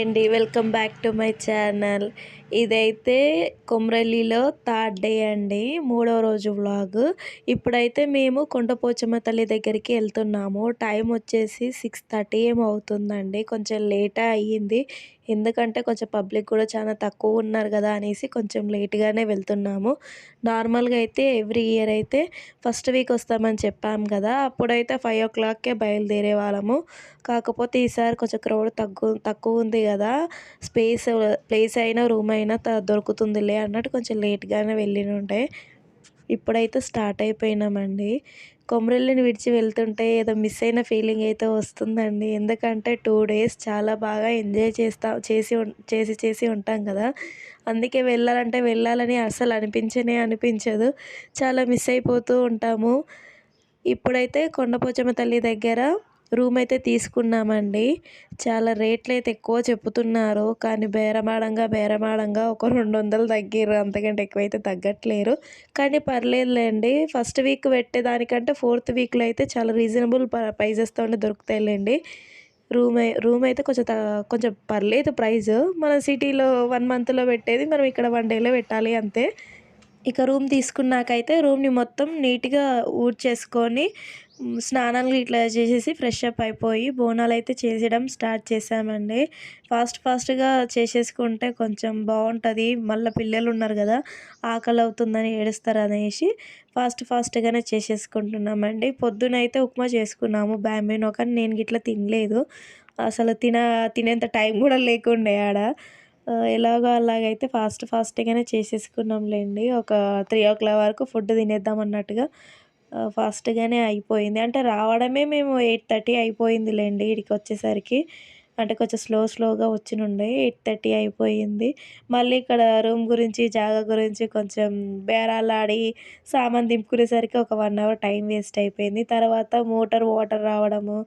అండి welcome back to my channel. ఇదైతే కొమ్రల్లిలో థర్డ్ డే అండి మూడో రోజు వ్లాగ్. ఇప్పుడైతే మేము కొండపోచమ్మ తల్లి దగ్గరికి వెళ్తున్నాము. టైం వచ్చేసి సిక్స్ థర్టీ ఏమో అవుతుందండి కొంచెం లేటే అయ్యింది. ఎందుకంటే కొంచెం పబ్లిక్ కూడా చాలా తక్కువ ఉన్నారు కదా అనేసి కొంచెం లేట్గానే వెళ్తున్నాము. నార్మల్గా అయితే ఎవ్రీ ఇయర్ అయితే ఫస్ట్ వీక్ వస్తామని చెప్పాము కదా అప్పుడైతే ఫైవ్ ఓ క్లాక్కే బయలుదేరే వాళ్ళము. కాకపోతే ఈసారి కొంచెం క్రౌడ్ తగ్గు తక్కువ ఉంది కదా స్పేస్ ప్లేస్ అయినా రూమ్ అయినా దొరుకుతుందిలే అన్నట్టు కొంచెం లేట్గానే వెళ్ళినుండే. ఇప్పుడైతే స్టార్ట్ అయిపోయినామండి. కొమరల్లిని విడిచి వెళ్తుంటే ఏదో మిస్ అయిన ఫీలింగ్ అయితే వస్తుందండి. ఎందుకంటే టూ డేస్ చాలా బాగా ఎంజాయ్ చేస్తా చేసి చేసి చేసి ఉంటాం కదా. అందుకే వెళ్ళాలంటే వెళ్ళాలని అసలు అనిపించనే అనిపించదు. చాలా మిస్ అయిపోతూ ఉంటాము. ఇప్పుడైతే కొండపోచమ్మ తల్లి దగ్గర రూమ్ అయితే తీసుకున్నామండి. చాలా రేట్లు అయితే ఎక్కువ చెప్తున్నారు. కానీ బేరమాడంగా బేరమాడంగా ఒక రెండు వందలు తగ్గిర్రు. అంతకంటే ఎక్కువైతే తగ్గట్లేరు. కానీ పర్లేదులేండి. ఫస్ట్ వీక్ పెట్టేదానికంటే ఫోర్త్ వీక్లో అయితే చాలా రీజనబుల్ ప్రైజెస్తో దొరుకుతాయిలేండి. రూమ్ రూమ్ అయితే కొంచెం కొంచెం పర్లేదు ప్రైస్ మన సిటీలో వన్ మంత్లో పెట్టేది మనం ఇక్కడ వన్ డేలో పెట్టాలి అంతే. ఇక రూమ్ తీసుకున్నాకైతే రూమ్ని మొత్తం నీట్గా ఊడ్చేసుకొని స్నానాలు ఇట్లా చేసేసి ఫ్రెష్ అప్ అయిపోయి బోనాలు అయితే చేసేయడం స్టార్ట్ చేసామండి. ఫాస్ట్ ఫాస్ట్గా చేసేసుకుంటే కొంచెం బాగుంటుంది మళ్ళీ పిల్లలు ఉన్నారు కదా ఆకలి అవుతుందని ఏడుస్తారు అనేసి ఫాస్ట్ ఫాస్ట్గానే చేసేసుకుంటున్నామండి. పొద్దునైతే ఉప్మా చేసుకున్నాము బ్యాంబీనో కానీ నేను గిట్లా తినలేదు. అసలు తిన తినేంత టైం కూడా లేకుండే ఆడ. ఎలాగో అలాగైతే ఫాస్ట్ ఫాస్ట్గానే చేసేసుకున్నాంలేండి. ఒక త్రీ ఓ క్లాక్ వరకు ఫుడ్ తినేద్దాం అన్నట్టుగా ఫాస్ట్గానే అయిపోయింది. అంటే రావడమే మేము ఎయిట్ థర్టీ అయిపోయిందిలేండి ఇక్కడికి వచ్చేసరికి. అంటే కొంచెం స్లో స్లోగా వచ్చినుండే ఎయిట్ థర్టీ అయిపోయింది. మళ్ళీ ఇక్కడ రూమ్ గురించి జాగా గురించి కొంచెం బేరాలాడి సామాన్ దింపుకునేసరికి ఒక వన్ అవర్ టైం వేస్ట్ అయిపోయింది. తర్వాత మోటార్ వాటర్ రావడము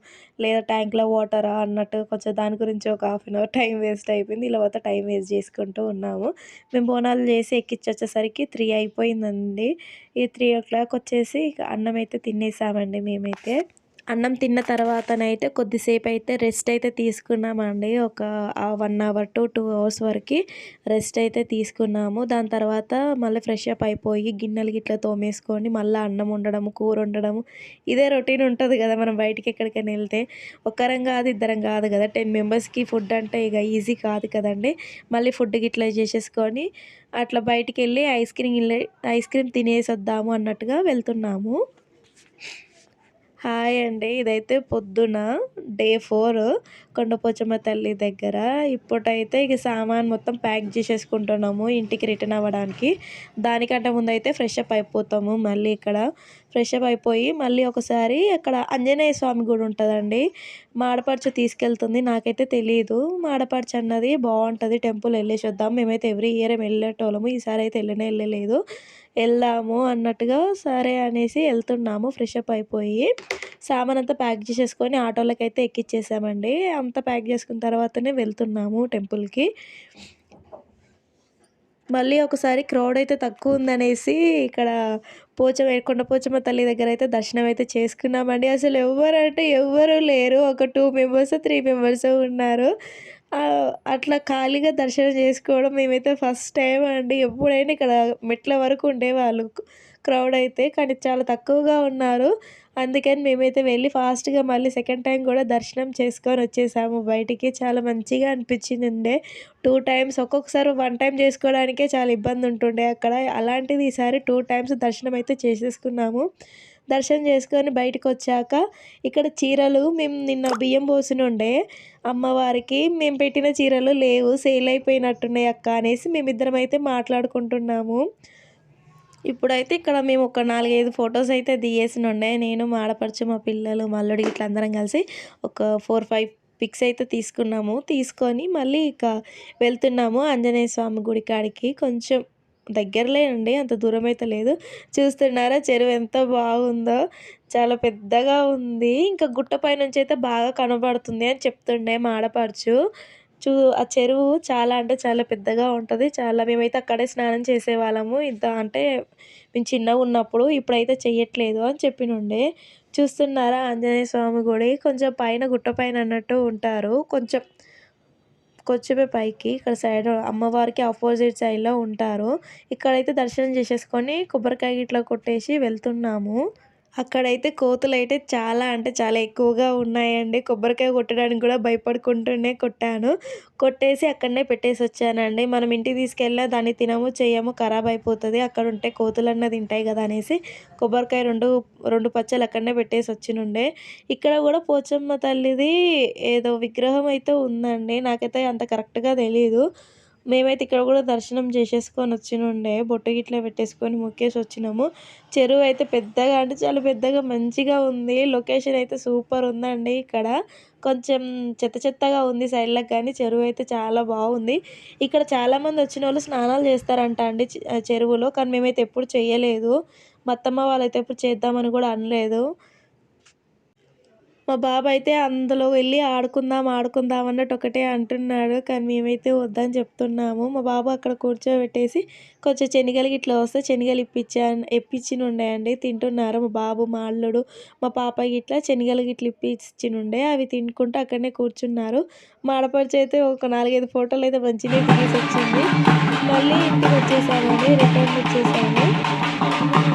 లేదా ట్యాంక్లో వాటర్ అన్నట్టు కొంచెం దాని గురించి ఒక half an hour time waste అయిపోయింది. ఇలా పోతే టైం వేస్ట్ చేసుకుంటూ ఉన్నాము. మేము బోనాలు చేసి ఎక్కించి వచ్చేసరికి త్రీ అయిపోయిందండి. ఈ త్రీ ఓ క్లాక్ వచ్చేసి అన్నం అయితే తినేసామండి మేమైతే. అన్నం తిన్న తర్వాతనైతే కొద్దిసేపు అయితే రెస్ట్ అయితే తీసుకున్నామండి. ఒక one hour to two hours వరకు రెస్ట్ అయితే తీసుకున్నాము. దాని తర్వాత మళ్ళీ ఫ్రెష్ అప్ అయిపోయి గిన్నెలు గిట్ల తోమేసుకొని మళ్ళీ అన్నం వండడం కూర వండడము ఇదే రొటీన్ ఉంటుంది కదా మనం బయటికి ఎక్కడికైనా వెళ్తే. ఒక్కరం కాదు ఇద్దరం కాదు కదా. టెన్ మెంబర్స్కి ఫుడ్ అంటే ఇక ఈజీ కాదు కదండి. మళ్ళీ ఫుడ్ గిట్లా చేసేసుకొని అట్లా బయటికి వెళ్ళి ఐస్ క్రీమ్ ఐస్ క్రీమ్ తినేసి వద్దాము అన్నట్టుగా వెళ్తున్నాము. హాయ్ అండి. ఇదైతే పొద్దున డే ఫోర్. కొండపోచమ్మ తల్లి దగ్గర. ఇప్పుడైతే ఇక సామాన్ మొత్తం ప్యాక్ చేసేసుకుంటున్నాము ఇంటికి రిటర్న్ అవ్వడానికి. దానికంటే ముందు అయితే ఫ్రెష్ అప్ అయిపోతాము మళ్ళీ ఇక్కడ. ఫ్రెష్ అప్ అయిపోయి మళ్ళీ ఒకసారి అక్కడ ఆంజనేయ స్వామి గుడి ఉంటుందండి. మాడపరచు తీసుకెళ్తుంది. నాకైతే తెలియదు మాడపరచు అన్నది బాగుంటుంది. టెంపుల్ వెళ్ళేసి వద్దాం మేమైతే ఎవ్రీ ఇయర్ వెళ్ళేటోళ్ళము. ఈసారి అయితే వెళ్ళనే వెళ్ళలేదు. వెళ్దాము అన్నట్టుగా సరే అనేసి వెళ్తున్నాము. ఫ్రెష్ అప్ అయిపోయి సామాన్ అంతా ప్యాక్ చేసేసుకొని ఆటోలకి అయితే ఎక్కిచ్చేసామండి. అంతా ప్యాక్ చేసుకున్న తర్వాతనే వెళ్తున్నాము టెంపుల్కి. మళ్ళీ ఒకసారి క్రౌడ్ అయితే తక్కువ ఉందనేసి ఇక్కడ పోచమ కొండ పోచమ్మ తల్లి దగ్గర అయితే దర్శనం అయితే చేసుకున్నామండి. అసలు ఎవరు అంటే ఎవ్వరు లేరు. ఒక టూ మెంబర్స్ త్రీ మెంబర్స్ ఉన్నారు. అట్లా ఖాళీగా దర్శనం చేసుకోవడం మేమైతే ఫస్ట్ టైం అండి. ఎప్పుడైనా ఇక్కడ మెట్ల వరకు ఉండేవాళ్ళు. క్రౌడ్ అయితే కానీ చాలా తక్కువగా ఉన్నారు. అందుకని మేమైతే వెళ్ళి ఫాస్ట్గా మళ్ళీ సెకండ్ టైం కూడా దర్శనం చేసుకొని వచ్చేసాము. బయటికి చాలా మంచిగా అనిపించింది ఉండే టూ టైమ్స్ ఒక్కొక్కసారి వన్ టైం చేసుకోవడానికే చాలా ఇబ్బంది ఉంటుండే అక్కడ. అలాంటిది ఈసారి టూ టైమ్స్ దర్శనం అయితే చేసేసుకున్నాము. దర్శనం చేసుకొని బయటకు వచ్చాక ఇక్కడ చీరలు మేము నిన్న బియ్యం పోసినుండే. అమ్మవారికి మేము పెట్టిన చీరలు లేవు సేల్ అయిపోయినట్టున్నాయి అక్క అనేసి మేమిద్దరం అయితే మాట్లాడుకుంటున్నాము. ఇప్పుడైతే ఇక్కడ మేము ఒక నాలుగైదు ఫొటోస్ అయితే ఉండే నేను మాడపరచు మా పిల్లలు మల్లుడి ఇట్లా అందరం కలిసి ఒక ఫోర్ ఫైవ్ పిక్స్ అయితే తీసుకున్నాము. తీసుకొని మళ్ళీ ఇక వెళ్తున్నాము ఆంజనేయ స్వామి గుడి కాడికి. కొంచెం దగ్గరలే అండి అంత దూరం అయితే లేదు. చూస్తున్నారా చెరువు ఎంత బాగుందో. చాలా పెద్దగా ఉంది. ఇంకా గుట్ట నుంచి అయితే బాగా కనబడుతుంది అని చెప్తుండే మాడపరచు చూ ఆ చెరువు చాలా అంటే చాలా పెద్దగా ఉంటుంది. చాలా మేమైతే అక్కడే స్నానం చేసేవాళ్ళము. ఇంత అంటే మేము చిన్నగా ఉన్నప్పుడు ఇప్పుడైతే చెయ్యట్లేదు అని చెప్పినుండే. చూస్తున్నారా ఆంజనేయ స్వామి గుడి? కొంచెం పైన గుట్ట పైన అన్నట్టు ఉంటారు. కొంచెం కొంచెమే పైకి. ఇక్కడ సైడ్ అమ్మవారికి ఆపోజిట్ సైడ్లో ఉంటారు. ఇక్కడైతే దర్శనం చేసేసుకొని కొబ్బరికాయ ఇట్లా కొట్టేసి వెళ్తున్నాము. అక్కడైతే కోతులు అయితే చాలా అంటే చాలా ఎక్కువగా ఉన్నాయండి. కొబ్బరికాయ కొట్టడానికి కూడా భయపడుకుంటూనే కొట్టాను. కొట్టేసి అక్కడనే పెట్టేసి వచ్చానండి మనం ఇంటికి తీసుకెళ్ళినా దాన్ని తినము చేయము ఖరాబ్ అయిపోతుంది. అక్కడ ఉంటే కోతులు తింటాయి కదా అనేసి కొబ్బరికాయ రెండు రెండు పచ్చలు అక్కడనే పెట్టేసి వచ్చినుండే ఇక్కడ కూడా పోచమ్మ తల్లిది ఏదో విగ్రహం అయితే ఉందండి. నాకైతే అంత కరెక్ట్గా తెలియదు మేమైతే ఇక్కడ కూడా దర్శనం చేసేసుకొని వచ్చినుండే బొట్టు గిట్ల పెట్టేసుకొని మొక్కేసి వచ్చినాము. చెరువు అయితే పెద్దగా అంటే చాలా పెద్దగా మంచిగా ఉంది. లొకేషన్ అయితే సూపర్ ఉందండి ఇక్కడ. కొంచెం చెత్త చెత్తగా ఉంది సైడ్లకు కానీ చెరువు అయితే చాలా బాగుంది. ఇక్కడ చాలామంది వచ్చిన వాళ్ళు స్నానాలు చేస్తారంట అండి చెరువులో కానీ మేమైతే ఎప్పుడు చేయలేదు మా అత్తమ్మ వాళ్ళైతే ఎప్పుడు చేద్దామని కూడా అనలేదు. మా బాబు అయితే అందులో వెళ్ళి ఆడుకుందాం ఆడుకుందాం అన్నట్టు ఒకటే అంటున్నాడు. కానీ మేమైతే వద్దని చెప్తున్నాము. మా బాబు అక్కడ కూర్చోబెట్టేసి కొంచెం శనగలు ఇట్లా వస్తే శనిగలు ఇప్పించా ఇప్పించినుండే అండి తింటున్నారు మా బాబు మా అల్లుడు మా పాప ఇట్లా శనగలు ఇట్లా ఇప్పించినుండే అవి తినుకుంటూ అక్కడనే కూర్చున్నారు. మా ఆడపడిచి అయితే ఒక నాలుగైదు ఫోటోలు అయితే మంచిగా తీసి వచ్చింది మళ్ళీ ఇంటికి వచ్చేసామండి రిటర్న్ వచ్చేసాము.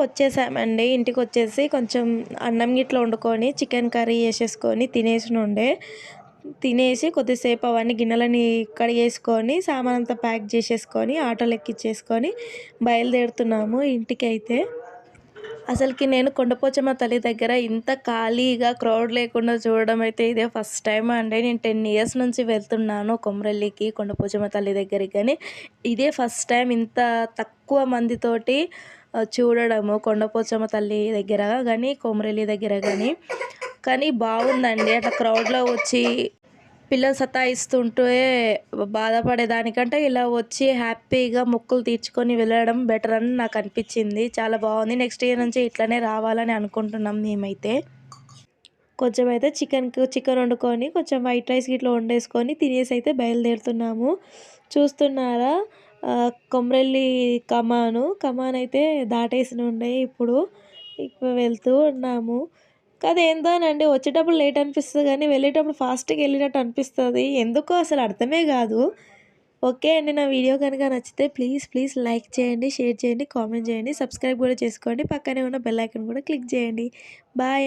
వచ్చేసామండి. ఇంటికి వచ్చేసి కొంచెం అన్నం గిట్లా వండుకొని చికెన్ కర్రీ చేసేసుకొని తినేసి ఉండే తినేసి కొద్దిసేపు అవన్నీ గిన్నెలని కడిగేసుకొని సామాన్ అంతా ప్యాక్ చేసేసుకొని ఆటోలు ఎక్కించేసుకొని బయలుదేరుతున్నాము ఇంటికి అయితే అసలుకి నేను కొండపోచమ్మ తల్లి దగ్గర ఇంత ఖాళీగా క్రౌడ్ లేకుండా చూడడం అయితే ఇదే ఫస్ట్ టైం అండి. నేను టెన్ ఇయర్స్ నుంచి వెళ్తున్నాను కొమరల్లికి కొండపోచమ్మ తల్లి దగ్గరికి. కానీ ఇదే ఫస్ట్ టైం ఇంత తక్కువ మందితోటి చూడడము కొండపోచమ్మ తల్లి దగ్గర కానీ కొమరెల్లి దగ్గర కానీ కానీ బాగుందండి. అట్లా క్రౌడ్లో వచ్చి పిల్లలు సతాయిస్తుంటే బాధపడేదానికంటే ఇలా వచ్చి హ్యాపీగా మొక్కులు తీర్చుకొని వెళ్ళడం బెటర్ అని నాకు అనిపించింది. చాలా బాగుంది. నెక్స్ట్ ఇయర్ నుంచి ఇట్లనే రావాలని అనుకుంటున్నాం మేమైతే. కొంచెం అయితే చికెన్కి చికెన్ వండుకొని కొంచెం వైట్ రైస్ ఇట్లా వండేసుకొని తినేసి అయితే బయలుదేరుతున్నాము. చూస్తున్నారా? కొమరెల్లి కమాను. కమాన్ అయితే దాటేసి ఉండే ఇప్పుడు. ఇప్పుడు వెళ్తూ ఉన్నాము. అదేందోనండి వచ్చేటప్పుడు లేట్ అనిపిస్తుంది కానీ వెళ్ళేటప్పుడు ఫాస్ట్గా వెళ్ళినట్టు అనిపిస్తుంది. ఎందుకో అసలు అర్థమే కాదు. ఓకే అండి నా వీడియో కనుక నచ్చితే ప్లీజ్ ప్లీజ్ లైక్ చేయండి షేర్ చేయండి కామెంట్ చేయండి సబ్స్క్రైబ్ కూడా చేసుకోండి. పక్కనే ఉన్న బెల్ ఐకన్ కూడా క్లిక్ చేయండి. బాయ్